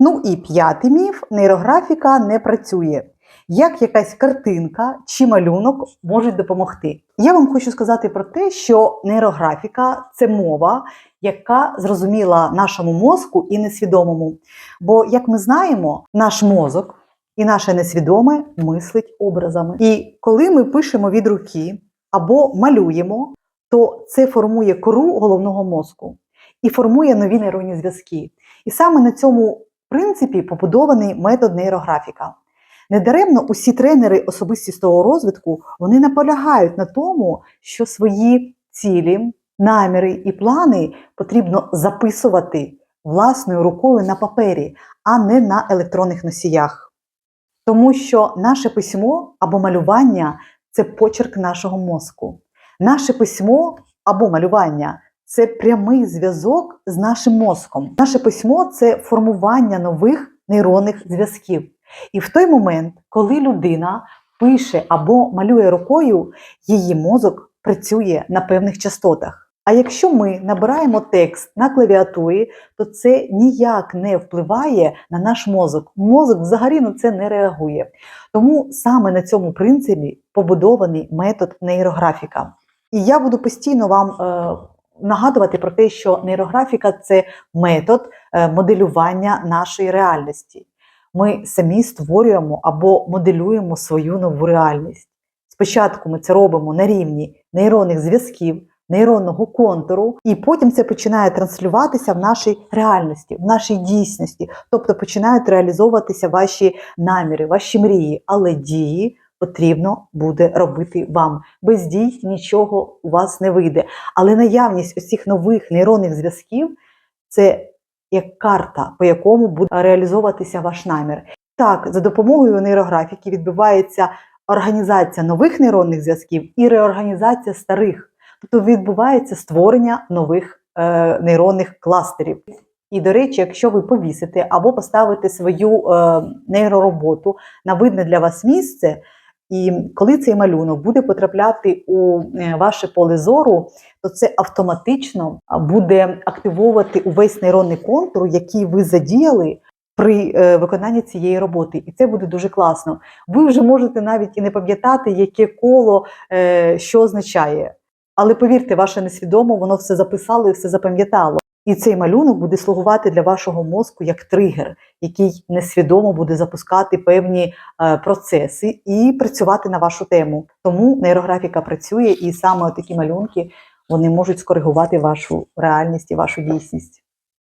Ну і п'ятий міф: нейрографіка не працює. Як якась картинка чи малюнок можуть допомогти? Я вам хочу сказати про те, що нейрографіка це мова, яка зрозуміла нашому мозку і несвідомому. Бо, як ми знаємо, наш мозок і наше несвідоме мислить образами. І коли ми пишемо від руки або малюємо, то це формує кору головного мозку і формує нові нейронні зв'язки. І саме на цьому принципі побудований метод нейрографіка. Недаремно усі тренери особистісного розвитку вони наполягають на тому, що свої цілі, наміри і плани потрібно записувати власною рукою на папері, а не на електронних носіях. Тому що наше письмо або малювання це почерк нашого мозку. Наше письмо або малювання це прямий зв'язок з нашим мозком. Наше письмо це формування нових нейронних зв'язків. І в той момент, коли людина пише або малює рукою, її мозок працює на певних частотах. А якщо ми набираємо текст на клавіатурі, то це ніяк не впливає на наш мозок. Мозок взагалі на це не реагує. Тому саме на цьому принципі побудований метод нейрографіка. І я буду постійно вам е, нагадувати про те, що нейрографіка це метод е, моделювання нашої реальності. Ми самі створюємо або моделюємо свою нову реальність. Спочатку ми це робимо на рівні нейронних зв'язків, нейронного контуру, і потім це починає транслюватися в нашій реальності, в нашій дійсності, тобто починають реалізовуватися ваші наміри, ваші мрії, але дії потрібно буде робити вам. Без дій нічого у вас не вийде. Але наявність цих нових нейронних зв'язків це як карта, по якому буде реалізовуватися ваш намір. Так, за допомогою нейрографіки відбувається організація нових нейронних зв'язків і реорганізація старих. Тобто відбувається створення нових е, нейронних кластерів. І, до речі, якщо ви повісите або поставите свою е, нейророботу на видне для вас місце, і коли цей малюнок буде потрапляти у е, ваше поле зору, то це автоматично буде активовувати увесь нейронний контур, який ви задіяли при е, виконанні цієї роботи. І це буде дуже класно. Ви вже можете навіть і не пам'ятати, яке коло е, що означає. Але повірте, ваше несвідомо, воно все записало і все запам'ятало. І цей малюнок буде слугувати для вашого мозку як тригер, який несвідомо буде запускати певні е, процеси і працювати на вашу тему. Тому нейрографіка працює, і саме такі малюнки вони можуть скоригувати вашу реальність і вашу дійсність.